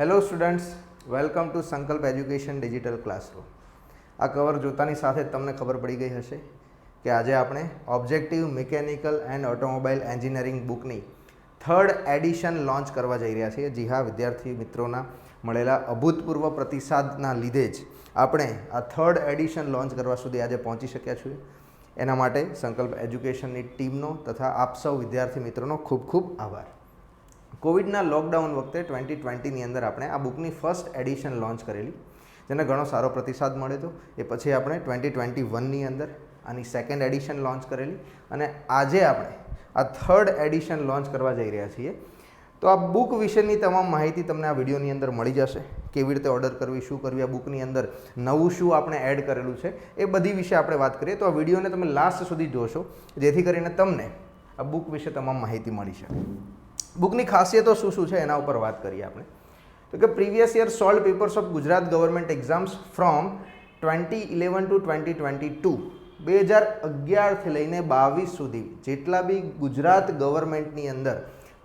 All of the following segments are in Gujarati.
Hello students welcome to Sankalp education digital classroom આ કવર જોતાની સાથે તમને ખબર પડી ગઈ હશે કે આજે આપણે objective mechanical and automobile engineering બુકની third edition launch કરવા જઈ રહ્યા છીએ. જી હા, વિદ્યાર્થી મિત્રોના મળેલા અભૂતપૂર્વ પ્રતિસાદના લીધે જ આપણે આ થર્ડ એડિશન લોન્ચ કરવા સુધી આજે પહોંચી શક્યા છીએ. એના માટે સંકલ્પ એજ્યુકેશનની ટીમનો તથા આપ સૌ વિદ્યાર્થી મિત્રોનો ખૂબ ખૂબ આભાર. કોવિડના લોકડાઉન વખતે ટ્વેન્ટી ટ્વેન્ટીની અંદર આપણે આ બુકની ફર્સ્ટ એડિશન લોન્ચ કરેલી. જેને ઘણો સારો પ્રતિસાદ મળ્યો હતો. એ પછી આપણે ટ્વેન્ટી ટ્વેન્ટી વનની અંદર આની સેકન્ડ એડિશન લોન્ચ કરેલી. અને આજે આપણે આ થર્ડ એડિશન લોન્ચ કરવા જઈ રહ્યા છીએ. તો આ બુક વિશેની તમામ માહિતી તમને આ વિડીયોની અંદર મળી જશે. કેવી રીતે ઓર્ડર કરવી, શું કરવી, આ બુકની અંદર નવું શું આપણે એડ કરેલું છે, એ બધી વિશે આપણે વાત કરીએ. તો આ વિડીયોને તમે લાસ્ટ સુધી જોશો. જેથી કરીને તમને આ બુક વિશે તમામ માહિતી મળી શકે. બુકની ખાસિયતો શું શું છે એના ઉપર વાત કરીએ આપણે. તો કે previous year solved papers of Gujarat government exams from twenty eleven to twenty twenty two બે હજાર અગિયારથી લઈને બાવીસ સુધી જેટલા બી ગુજરાત ગવર્મેન્ટની અંદર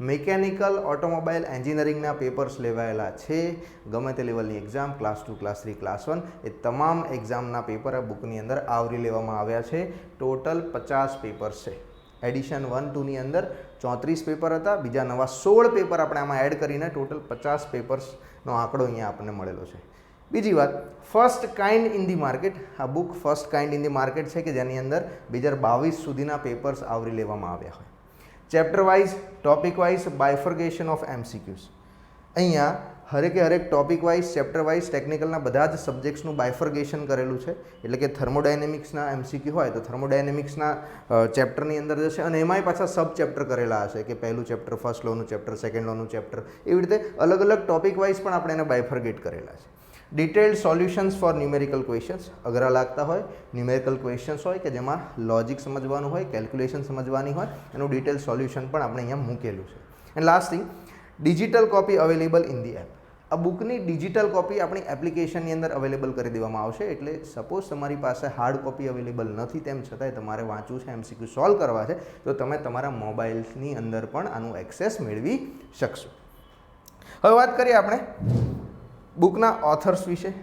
મિકેનિકલ ઓટોમોબાઈલ એન્જિનિયરિંગના પેપર્સ લેવાયેલા છે, ગમે તે લેવલની exam class two class three class one એ તમામ એક્ઝામના પેપર આ બુકની અંદર આવરી લેવામાં આવ્યા છે. ટોટલ પચાસ પેપર્સ છે. એડિશન વન ટુની અંદર ચોત્રીસ પેપર હતા. બીજા નવા સોળ પેપર આપણે આમાં એડ કરીને ટોટલ પચાસ પેપર્સનો આંકડો અહીંયા આપણને મળેલો છે. બીજી વાત first kind in the market આ book first kind in the market છે કે જેની અંદર બે હજાર બાવીસ સુધીના પેપર્સ આવરી લેવામાં આવ્યા હોય. Chapter wise topic wise bifurcation of MCQs અહીંયા હરેકે હરેક ટોપિક વાઇઝ ચેપ્ટર વાઇઝ ટેકનિકલના બધા જ સબ્જેક્ટ્સનું બાયફર્ગેશન કરેલું છે. એટલે કે થર્મોડાયનેમિક્સના એમસીક્યુ હોય તો થર્મોડાયનેમિક્સના ચેપ્ટરની અંદર જશે અને એમાંય પાછા સબ ચેપ્ટર કરેલા હશે કે પહેલું ચેપ્ટર ફર્સ્ટ લોનું ચેપ્ટર સેકન્ડ લોનું ચેપ્ટર એવી રીતે અલગ અલગ ટોપિક વાઇઝ પણ આપણે એને બાયફર્ગેટ કરેલા છે. Detailed solutions for numerical questions અઘરા લાગતા હોય ન્યુમેરિકલ ક્વેશ્ચન્સ હોય કે જેમાં લોજિક સમજવાનું હોય કેલ્ક્યુલેશન સમજવાની હોય, એનું ડિટેલ સોલ્યુશન પણ આપણે અહીંયા મૂકેલું છે. And last thing digital copy available in the app. આ બુકની ડિજિટલ કોપી આપણી એપ્લિકેશનની અંદર અવેલેબલ કરી દેવામાં આવશે, એટલે સપોઝ તમારી પાસે હાર્ડ કોપી અવેલેબલ નથી, તેમ છતાંય તમારે વાંચવું છે, એમસીક્યુ સોલ્વ કરવા છે, તો તમે તમારા મોબાઈલ્સની અંદર પણ આનું એક્સેસ મેળવી શકશો. હવે વાત કરીએ આપણે બુકના ઓથર્સ વિશે.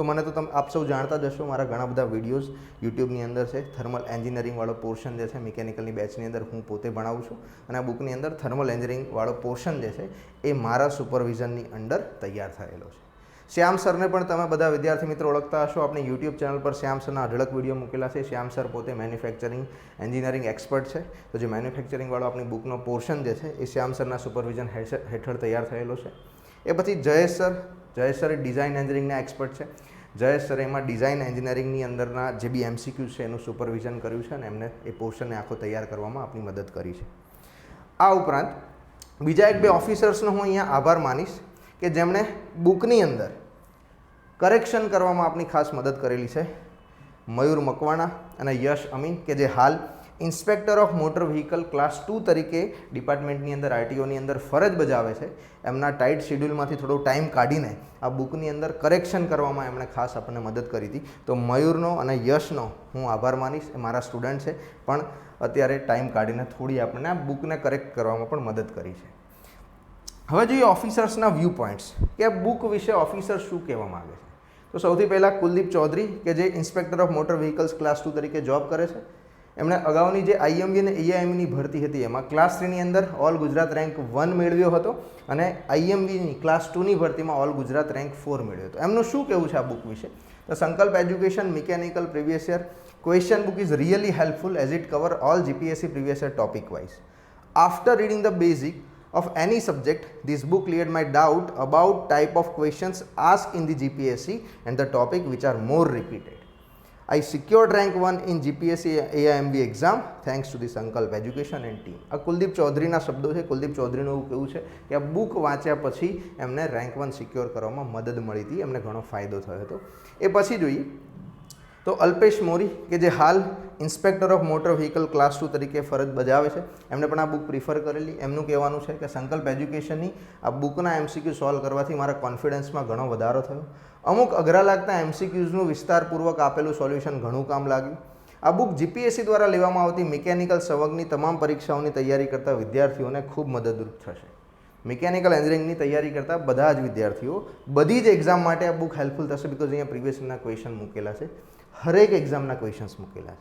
તો મને તો તમે, આપ સૌ જાણતા જ હશો મારા ઘણા બધા વિડીયોઝ યુટ્યુબની અંદર છે. થર્મલ એન્જિનિયરિંગવાળો પોર્શન જે છે, મિકેનિકલની બેચની અંદર હું પોતે ભણાવું છું અને આ બુકની અંદર થર્મલ એન્જિનિયરિંગવાળો પોર્શન જે છે, એ મારા સુપરવિઝનની અંડર તૈયાર થયેલો છે. શ્યામ સરને પણ તમે બધા વિદ્યાર્થી મિત્રો ઓળખતા હશો. આપણી યુટ્યુબ ચેનલ પર શ્યામ સરના અઢળક વીડિયો મૂકેલા છે. શ્યામ સર પોતે મેન્યુફેક્ચરિંગ એન્જિનિયરિંગ એક્સપર્ટ છે. તો જે મેન્યુફેક્ચરિંગવાળો આપણી બુકનો પોર્શન જે છે, એ શ્યામ સરના સુપરવિઝન હેઠળ તૈયાર થયેલો છે. એ પછી Jayesh sir Jayesh sir design એન્જિનિયરિંગના એક્સપર્ટ છે. જયેશ સર એમાં ડિઝાઇન એન્જિનિયરિંગની અંદરના જે બી એમસીક્યુ છે એનું સુપરવિઝન કર્યું છે અને એમને એ પોર્શનને આખો તૈયાર કરવામાં આપણી મદદ કરી છે. આ ઉપરાંત બીજા એક બે ઓફિસર્સનો હું અહીંયા આભાર માનીશ કે જેમણે બુકની અંદર કરેક્શન કરવામાં આપની ખાસ મદદ કરેલી છે. મયુર મકવાણા અને યશ અમીન કે જે હાલ inspector of motor vehicle class two તરીકે ડિપાર્ટમેન્ટની અંદર, આરટીઓની અંદર ફરજ બજાવે છે. એમના ટાઈટ શેડ્યુલમાંથી થોડો ટાઈમ કાઢીને આ બુકની અંદર કરેક્શન કરવામાં એમણે ખાસ આપણને મદદ કરી હતી. તો મયુરનો અને યશનો હું આભાર માનીશ, એ મારા સ્ટુડન્ટ છે. પણ અત્યારે ટાઈમ કાઢીને થોડી આપણને આ બુકને કરેક્ટ કરવામાં પણ મદદ કરી છે. હવે જોઈએ ઓફિસર્સના વ્યૂ પોઈન્ટ્સ કે આ બુક વિશે ઓફિસર શું કહેવા માગે છે? તો સૌથી પહેલાં કુલદીપ ચૌધરી, કે જે inspector of motor vehicles class two તરીકે જોબ કરે છે. એમણે અગાઉની જે આઈએમબી અને એઆઈએમની ભરતી હતી, એમાં ક્લાસ થ્રીની અંદર ઓલ ગુજરાત રેન્ક વન મેળવ્યો હતો અને આઈએમબીની ક્લાસ ટુની ભરતીમાં ઓલ ગુજરાત રેન્ક ફોર મેળવ્યો હતો. એમનું શું કહેવું છે આ બુક વિશે? તો Sankalp education mechanical previous year question book is really helpful as it cover all GPSC previous year topic wise after reading the basic of any subject, this book cleared my doubt about type of questions asked in the gpsc and the topic which are more repeated. I secured rank 1 in gpsc aimb exam, thanks to the sankalp education and team. આ કુલદીપ ચૌધરીના શબ્દો છે. કુલદીપ ચૌધરીનું એવું કહેવું છે કે આ બુક વાંચ્યા પછી એમને રેન્ક વન સિક્યોર કરવામાં મદદ મળી હતી. એમને ઘણો ફાયદો થયો હતો. એ પછી જોઈએ. તો અલ્પેશ મોરી, કે જે હાલ inspector of motor vehicle class two તરીકે ફરજ બજાવે છે એમણે પણ આ બુક પ્રિફર કરેલી. એમનું કહેવાનું છે કે સંકલ્પ એજ્યુકેશનની આ બુકના એમસીક્યુ સોલ્વ કરવાથી મારા કોન્ફિડન્સમાં ઘણો વધારો થયો. અમુક અઘરા લાગતા એમસીક્યુઝનું વિસ્તારપૂર્વક આપેલું સોલ્યુશન ઘણું કામ લાગ્યું. આ બુક જીપીએસસી દ્વારા લેવામાં આવતી મિકેનિકલ સવગની તમામ પરીક્ષાઓની તૈયારી કરતા વિદ્યાર્થીઓને ખૂબ મદદરૂપ થશે. મિકેનિકલ એન્જિનિયરિંગની તૈયારી કરતા બધા જ વિદ્યાર્થીઓ બધી જ એક્ઝામ માટે આ બુક હેલ્પફુલ થશે બિકોઝ અહીંયા પ્રિવિયસ ક્વેશ્ચન મૂકેલા છે. હરેક એક્ઝામના ક્વેશ્ચન્સ મૂકેલા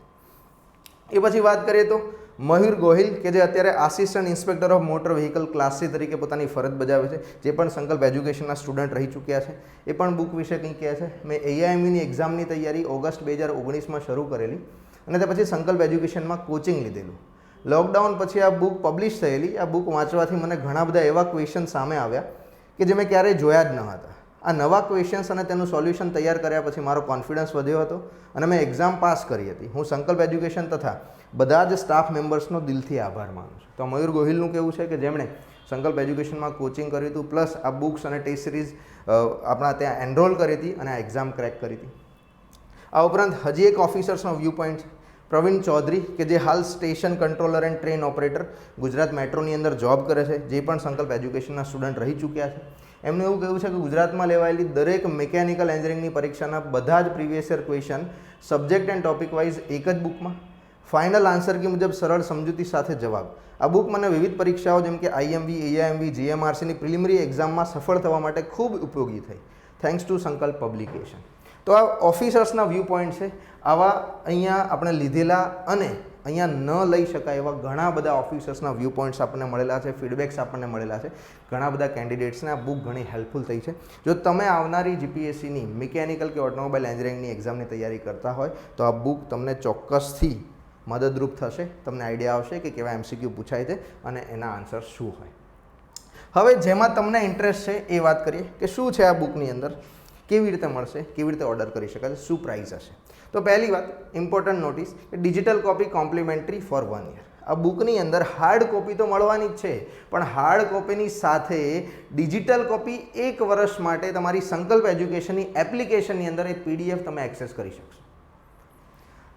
છે. એ પછી વાત કરીએ તો મયુર ગોહિલ કે જે અત્યારે assistant inspector of motor vehicle class તરીકે પોતાની ફરજ બજાવે છે, જે પણ સંકલ્પ એજ્યુકેશનના સ્ટુડન્ટ રહી ચૂક્યા છે, એ પણ બુક વિશે કંઈ કહે છે. મેં એઆઈએમની એક્ઝામની તૈયારી ઓગસ્ટ બે હજાર ઓગણીસમાં શરૂ કરેલી અને તે પછી સંકલ્પ એજ્યુકેશનમાં કોચિંગ લીધેલું. લોકડાઉન પછી આ બુક પબ્લિશ થયેલી. આ બુક વાંચવાથી મને ઘણા બધા એવા ક્વેશ્ચન સામે આવ્યા કે જે મેં ક્યારેય જોયા જ ન હતા. આ નવા ક્વેશ્ચન્સ અને તેનું સોલ્યુશન તૈયાર કર્યા પછી મારો કોન્ફિડન્સ વધ્યો હતો અને મેં એક્ઝામ પાસ કરી હતી. હું સંકલ્પ એજ્યુકેશન તથા બધા જ સ્ટાફ મેમ્બર્સનો દિલથી આભાર માનું છું. તો મયુર ગોહિલનું કેવું છે કે જેમણે સંકલ્પ એજ્યુકેશનમાં કોચિંગ કર્યું હતું પ્લસ આ બુક્સ અને ટેસ્ટ સિરીઝ આપણા ત્યાં એનરોલ કરી હતી અને આ એક્ઝામ ક્રેક કરી હતી. આ ઉપરાંત હજી એક ઓફિસર્સનો વ્યૂ પોઈન્ટ પ્રવીણ ચૌધરી, કે જે હાલ station controller and train operator Gujarat મેટ્રોની અંદર જોબ કરે છે, જે પણ સંકલ્પ એજ્યુકેશનના સ્ટુડન્ટ રહી ચૂક્યા છે. એમનું એવું કહેવું છે કે ગુજરાતમાં લેવાયેલી દરેક મિકેનિકલ એન્જિનિયરિંગની પરીક્ષાના બધા જ previous year question subject and topic wise એક જ બુકમાં ફાઇનલ આન્સર કી મુજબ સરળ સમજૂતી સાથે જવાબ. આ બુક મને વિવિધ પરીક્ષાઓ જેમ કે આઈએમવી એઆઈએમવી જીએમઆરસીની પ્રિલિમરી એક્ઝામમાં સફળ થવા માટે ખૂબ ઉપયોગી થઈ. થેન્ક્સ ટુ સંકલ્પ પબ્લિકેશન તો આ ઓફિસર્સના વ્યૂ પોઈન્ટ છે. આવા અહીંયા આપણે લીધેલા અને અહીંયા ન લઈ શકાય એવા ઘણા બધા ઓફિસર્સના વ્યૂ પોઈન્ટ્સ આપણને મળેલા છે ફીડબેક્સ આપણને મળેલા છે. ઘણા બધા કેન્ડિડેટ્સને આ બુક ઘણી હેલ્પફુલ થઈ છે. જો તમે આવનારી જીપીએસસીની મિકેનિકલ કે ઓટોમોબાઈલ એન્જિનિયરિંગની એક્ઝામની તૈયારી કરતા હોય, તો આ બુક તમને ચોક્કસથી મદદરૂપ થશે. તમને આઈડિયા આવશે કે કેવા એમસીક્યુ પૂછાય છે અને એના આન્સર શું હોય. હવે જેમાં તમને ઇન્ટરેસ્ટ છે એ વાત કરીએ કે શું છે આ બુકની અંદર? કેવી રીતે મળશે, કેવી રીતે ઓર્ડર કરી શકાશે શું પ્રાઇસ હશે. તો પહેલી વાત ઇમ્પોર્ટન્ટ નોટિસ કે digital copy complimentary for one year આ બુકની અંદર હાર્ડ કોપી તો મળવાની જ છે, પણ હાર્ડ કોપીની સાથે ડિજિટલ કોપી એક વર્ષ માટે તમારી સંકલ્પ એજ્યુકેશનની એપ્લિકેશનની અંદર એ પીડીએફ તમે એક્સેસ કરી શકશો.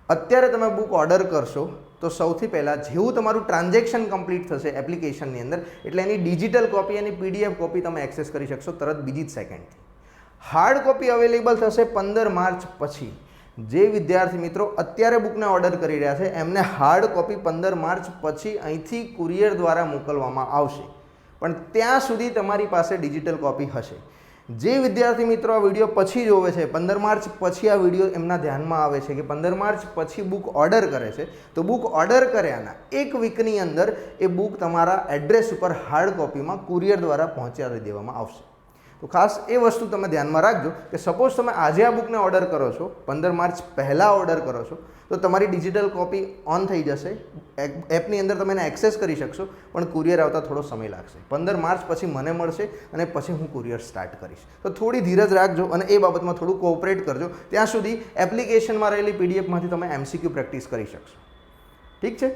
અત્યારે તમે બુક ઓર્ડર કરશો, તો સૌથી પહેલાં જેવું તમારું ટ્રાન્ઝેક્શન કમ્પ્લીટ થશે એપ્લિકેશનની અંદર, એટલે એની ડિજિટલ કોપી અને પીડીએફ કોપી તમે એક્સેસ કરી શકશો, તરત બીજી જ સેકન્ડથી હાર્ડ કોપી અવેલેબલ થશે પંદર માર્ચ પછી. જે વિદ્યાર્થી મિત્રો અત્યારે બુકને ઓર્ડર કરી રહ્યા છે, એમને હાર્ડ કોપી પંદર માર્ચ પછી અહીંથી કુરિયર દ્વારા મોકલવામાં આવશે. પણ ત્યાં સુધી તમારી પાસે ડિજિટલ કોપી હશે. જે વિદ્યાર્થી મિત્રો આ વીડિયો પછી જોવે છે, પંદર માર્ચ પછી આ વીડિયો એમના ધ્યાનમાં આવે છે કે પંદર માર્ચ પછી બુક ઓર્ડર કરે છે, તો બુક ઓર્ડર કર્યાના એક વીકની અંદર એ બુક તમારા એડ્રેસ ઉપર હાર્ડ કોપીમાં કુરિયર દ્વારા પહોંચાડી દેવામાં આવશે. તો ખાસ એ વસ્તુ તમે ધ્યાનમાં રાખજો કે સપોઝ તમે આજે આ બુકને ઓર્ડર કરો છો, પંદર માર્ચ પહેલાં ઓર્ડર કરો છો, તો તમારી ડિજિટલ કોપી ઓન થઈ જશે એપની અંદર તમે એને એક્સેસ કરી શકશો, પણ કુરિયર આવતા થોડો સમય લાગશે. પંદર માર્ચ પછી મને મળશે અને પછી હું કુરિયર સ્ટાર્ટ કરીશ. તો થોડી ધીરજ રાખજો અને એ બાબતમાં થોડું કોઓપરેટ કરજો. ત્યાં સુધી એપ્લિકેશનમાં રહેલી પીડીએફમાંથી તમે એમસીક્યુ પ્રેક્ટિસ કરી શકશો. ઠીક છે?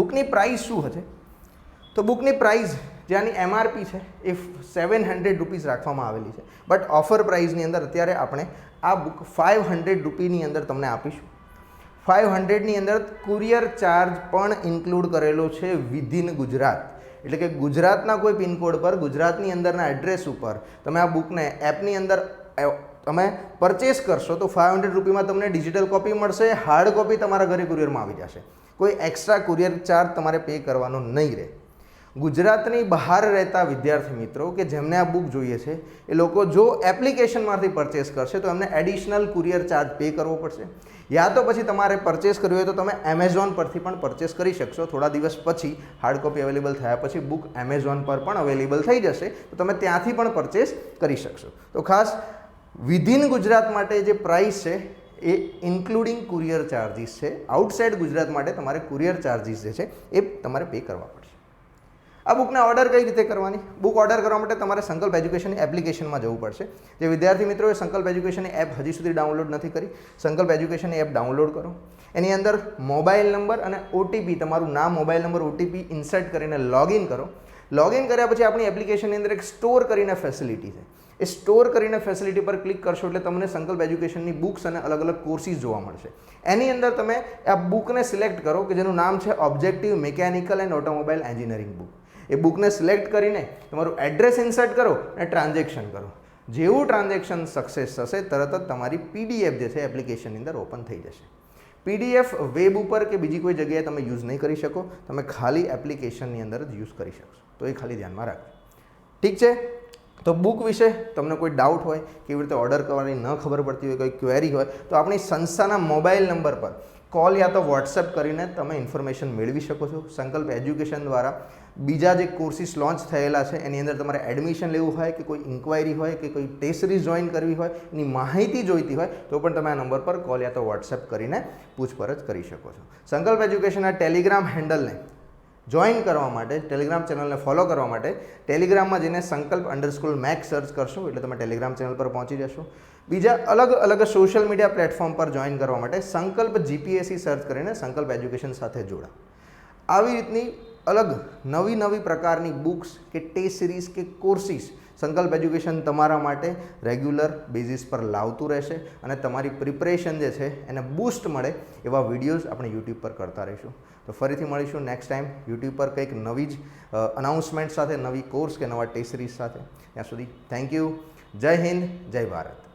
બુકની પ્રાઇસ શું હશે? તો બુકની પ્રાઇસ જે આની એમઆરપી છે, એ સેવન હંડ્રેડ રૂપીઝ રાખવામાં આવેલી છે. બટ ઓફર પ્રાઇઝની અંદર અત્યારે આપણે આ બુક ફાઇવ હંડ્રેડ રૂપીની અંદર તમને આપીશું. ફાઇવ હંડ્રેડની અંદર કુરિયર ચાર્જ પણ ઇન્ક્લુડ કરેલો છે વિધિન ગુજરાત. એટલે કે ગુજરાતના કોઈ પિનકોડ પર, ગુજરાતની અંદરના એડ્રેસ ઉપર તમે આ બુકને એપની અંદર તમે પરચેસ કરશો તો ફાઇવ હંડ્રેડ રૂપીમાં તમને ડિજિટલ કોપી મળશે હાર્ડ કોપી તમારા ઘરે કુરિયરમાં આવી જશે. કોઈ એક્સ્ટ્રા કુરિયર ચાર્જ તમારે પે કરવાનો નહીં રહે. ગુજરાતની બહાર રહેતા વિદ્યાર્થી મિત્રો કે જેમને આ બુક જોઈએ છે, એ લોકો જો એપ્લિકેશનમાંથી પરચેસ કરશે તો એમને એડિશનલ કુરિયર ચાર્જ પે કરવો પડશે. યા તો પછી તમારે પરચેસ કરવી હોય તો તમે એમેઝોન પરથી પણ પરચેસ કરી શકશો. થોડા દિવસ પછી હાર્ડ કોપી અવેલેબલ થયા પછી બુક એમેઝોન પર પણ અવેલેબલ થઈ જશે, તો તમે ત્યાંથી પણ પરચેસ કરી શકશો. તો ખાસ વિધિન ગુજરાત માટે જે પ્રાઇસ છે, એ ઇન્ક્લુડિંગ કુરિયર ચાર્જિસ છે. આઉટસાઇડ ગુજરાત માટે તમારે કુરિયર ચાર્જિસ જે છે, એ તમારે પે કરવા પડશે આ બુકને ઓર્ડર કઈ રીતે કરવાની? બુક ઓર્ડર કરવા માટે તમારે સંકલ્પ એજ્યુકેશનની એપ્લિકેશનમાં જવું પડશે. જે વિદ્યાર્થી મિત્રોએ સંકલ્પ એજ્યુકેશનની એપ હજી સુધી ડાઉનલોડ નથી કરી, સંકલ્પ એજ્યુકેશનની એપ ડાઉનલોડ કરો. એની અંદર મોબાઈલ નંબર અને ઓટીપી તમારું નામ મોબાઈલ નંબર ઓટીપી ઇન્સર્ટ કરીને લોગિન કરો. લોગિન કર્યા પછી આપણી એપ્લિકેશનની અંદર એક સ્ટોર કરીને ફેસિલિટી છે. એ સ્ટોર કરીને ફેસિલિટી પર ક્લિક કરશો એટલે તમને સંકલ્પ એજ્યુકેશનની બુક્સ અને અલગ અલગ કોર્સિસ જોવા મળશે. એની અંદર તમે આ બુકને સિલેક્ટ કરો કે જેનું નામ છે objective mechanical and automobile engineering book એ બુકને સિલેક્ટ કરીને તમારું એડ્રેસ ઇન્સર્ટ કરો અને ટ્રાન્ઝેક્શન કરો. જેવું ટ્રાન્ઝેક્શન સક્સેસ થશે, તરત જ તમારી પીડીએફ જે છે એપ્લિકેશનની અંદર ઓપન થઈ જશે. પીડીએફ વેબ ઉપર કે બીજી કોઈ જગ્યાએ તમે યુઝ નહીં કરી શકો, તમે ખાલી એપ્લિકેશનની અંદર જ યુઝ કરી શકશો તો એ ખાલી ધ્યાનમાં રાખજો. ઠીક છે? તો બુક વિશે તમને કોઈ ડાઉટ હોય, કેવી રીતે ઓર્ડર કરવાની ન ખબર પડતી હોય, કોઈ ક્વેરી હોય, તો આપણી સંસ્થાના મોબાઈલ નંબર પર કોલ યા તો વોટ્સએપ કરીને તમે ઇન્ફોર્મેશન મેળવી શકો છો. સંકલ્પ એજ્યુકેશન દ્વારા બીજા જે કોર્સિસ લોન્ચ થયેલા છે, એની અંદર તમારે એડમિશન લેવું હોય કે કોઈ ઇન્ક્વાયરી હોય કે કોઈ ટેસ્ટ જોઈન કરવી હોય, એની માહિતી જોઈતી હોય, તો પણ તમે આ નંબર પર કોલ યા તો વોટ્સએપ કરીને પૂછપરછ કરી શકો છો. સંકલ્પ એજ્યુકેશનના ટેલિગ્રામ હેન્ડલને જોઈન કરવા માટે ટેલિગ્રામ ચેનલને ફોલો કરવા માટે ટેલિગ્રામમાં જઈને સંકલ્પ અંડરસ્કૂલ મેક સર્ચ કરશો, એટલે તમે ટેલિગ્રામ ચેનલ પર પહોંચી જશો. બીજા અલગ અલગ સોશિયલ મીડિયા પ્લેટફોર્મ પર જોઈન કરવા માટે સંકલ્પ જીપીએસસી સર્ચ કરીને સંકલ્પ એજ્યુકેશન સાથે જોડા આવી રીતની અલગ નવી નવી પ્રકારની બુક્સ કે ટેસ્ટ સિરીઝ કે કોર્સિસ સંકલ્પ એજ્યુકેશન તમારા માટે રેગ્યુલર બેઝિસ પર લાવતું રહેશે અને તમારી પ્રિપરેશન જે છે એને બૂસ્ટ મળે એવા વિડીયોઝ આપણે યુટ્યુબ પર કરતા રહીશું. તો ફરીથી મળીશું નેક્સ્ટ ટાઈમ યુટ્યુબ પર કંઈક નવી જ અનાઉન્સમેન્ટ સાથે, નવી કોર્સ કે નવા ટેસ્ટ સિરીઝ સાથે. ત્યાં સુધી થેન્ક યુ જય હિન્દ, જય ભારત.